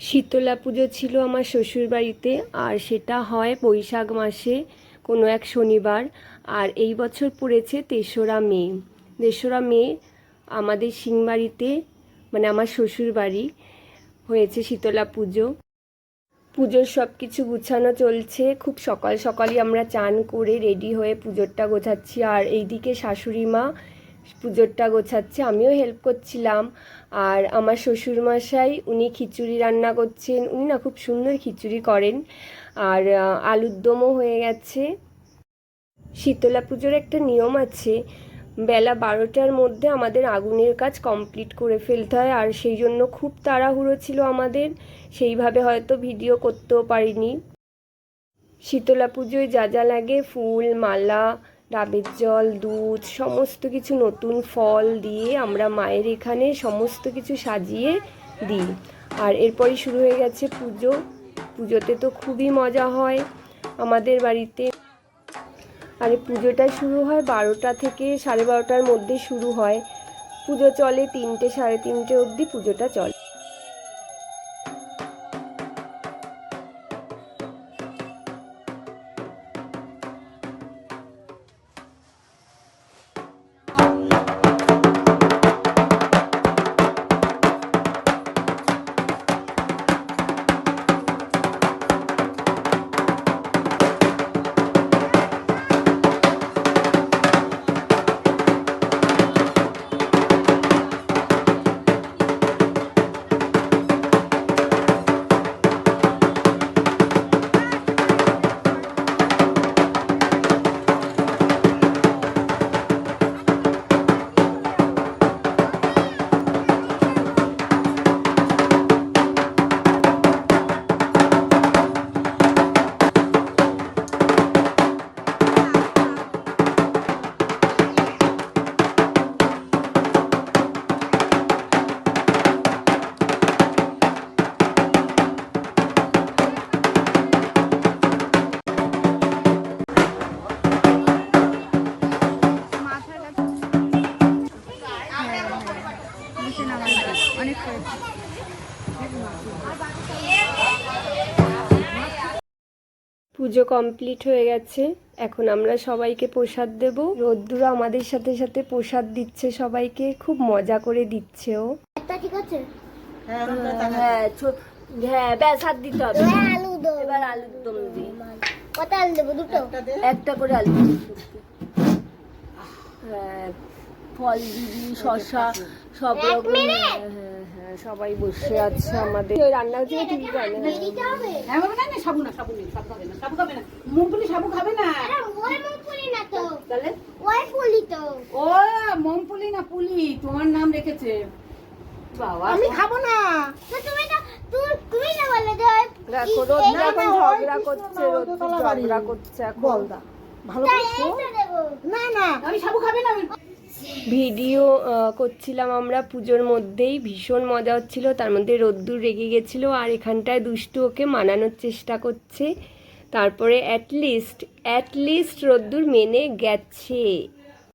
শীতলা পুজো ছিল আমার শ্বশুর বাড়িতে, আর সেটা হয় বৈশাখ মাসে কোনো এক শনিবার, আর এই বছর পড়েছে তেসরা মে। তেসরা মে আমাদের সিংবাড়িতে মানে আমার শ্বশুর বাড়ি, হয়েছে শীতলা পুজো। পুজোর সব কিছু গুছানো চলছে, খুব সকাল সকালই আমরা চান করে রেডি হয়ে পুজোরটা গোছাচ্ছি। আর এইদিকে শাশুড়ি মা পুজোরটা গোছাচ্ছে, আমিও হেল্প করছিলাম। আর আমার শ্বশুরমশাই, উনি খিচুড়ি রান্না করছেন। উনি না খুব সুন্দর খিচুড়ি করেন। আর আলুর দমও হয়ে গেছে। শীতলা পুজোর একটা নিয়ম আছে, বেলা বারোটার মধ্যে আমাদের আগুনের কাজ কমপ্লিট করে ফেলতে হয়। আর সেই জন্য খুব তাড়াহুড়ো ছিল আমাদের, সেইভাবে হয়তো ভিডিও করতেও পারিনি। শীতলা পুজোয় যা যা লাগে, ফুল, মালা ডাবের জল, দুধ, সমস্ত কিছু নতুন ফল দিয়ে আমরা মায়ের এখানে সমস্ত কিছু সাজিয়ে দিই। আর এরপরই শুরু হয়ে গেছে পুজো। পুজোতে তো খুবই মজা হয় আমাদের বাড়িতে। আর পুজোটা শুরু হয় বারোটা থেকে সাড়ে বারোটার মধ্যে শুরু হয়। পুজো চলে তিনটে, সাড়ে তিনটে অবধি পুজোটা চলে। পুজো কমপ্লিট হয়ে গেছে। এখন আমরা সবাইকে প্রসাদ দেব। রোদ্দুরা আমাদের সাথে সাথে প্রসাদ দিচ্ছে সবাইকে। খুব মজা করে দিচ্ছে ও। ঠিক আছে? হ্যাঁ হ্যাঁ ব্যাস হাত দিতে হবে। আলু দাও এবার আলুর দম দিই কত আলু দেবো? দুটো? একটা করে আলু হ্যাঁ ফল দিবি শশা সব রকম হ্যাঁ হ্যাঁ হ্যাঁ। সবাই বসে আছে আমাদের। ওই রান্না হচ্ছে টিভি রান্না হ্যাঁ না না সাবু না সাবু নেই সাবু খাবে না সাবু খাবে না। মুমপুলি সাবু খাবে না? আরে ওই না তো। তাহলে? ওই পুলি তো। ও মোমপুলি না পুলি তোমার নাম রেখেছে। বাবা আমি খাব না। তো তুমি তো তুমি তুমি না বলে যে দেখো রোদ্দুর এখন ঝগড়া করছে রোদ্দুর ঝগড়া করছে এখন। ভালো না না। আমি সাবু খাবে না আমি ভিডিও করছিলাম আমরা পুজোর মধ্যেই। ভীষণ মজা হচ্ছিল। তার মধ্যে রোদ্দুর রেগে গেছিল আর এখানটায় দুষ্টু ওকে মানানোর চেষ্টা করছে। তারপরে অ্যাটলিস্ট অ্যাটলিস্ট রোদ্দুর মেনে গেছে।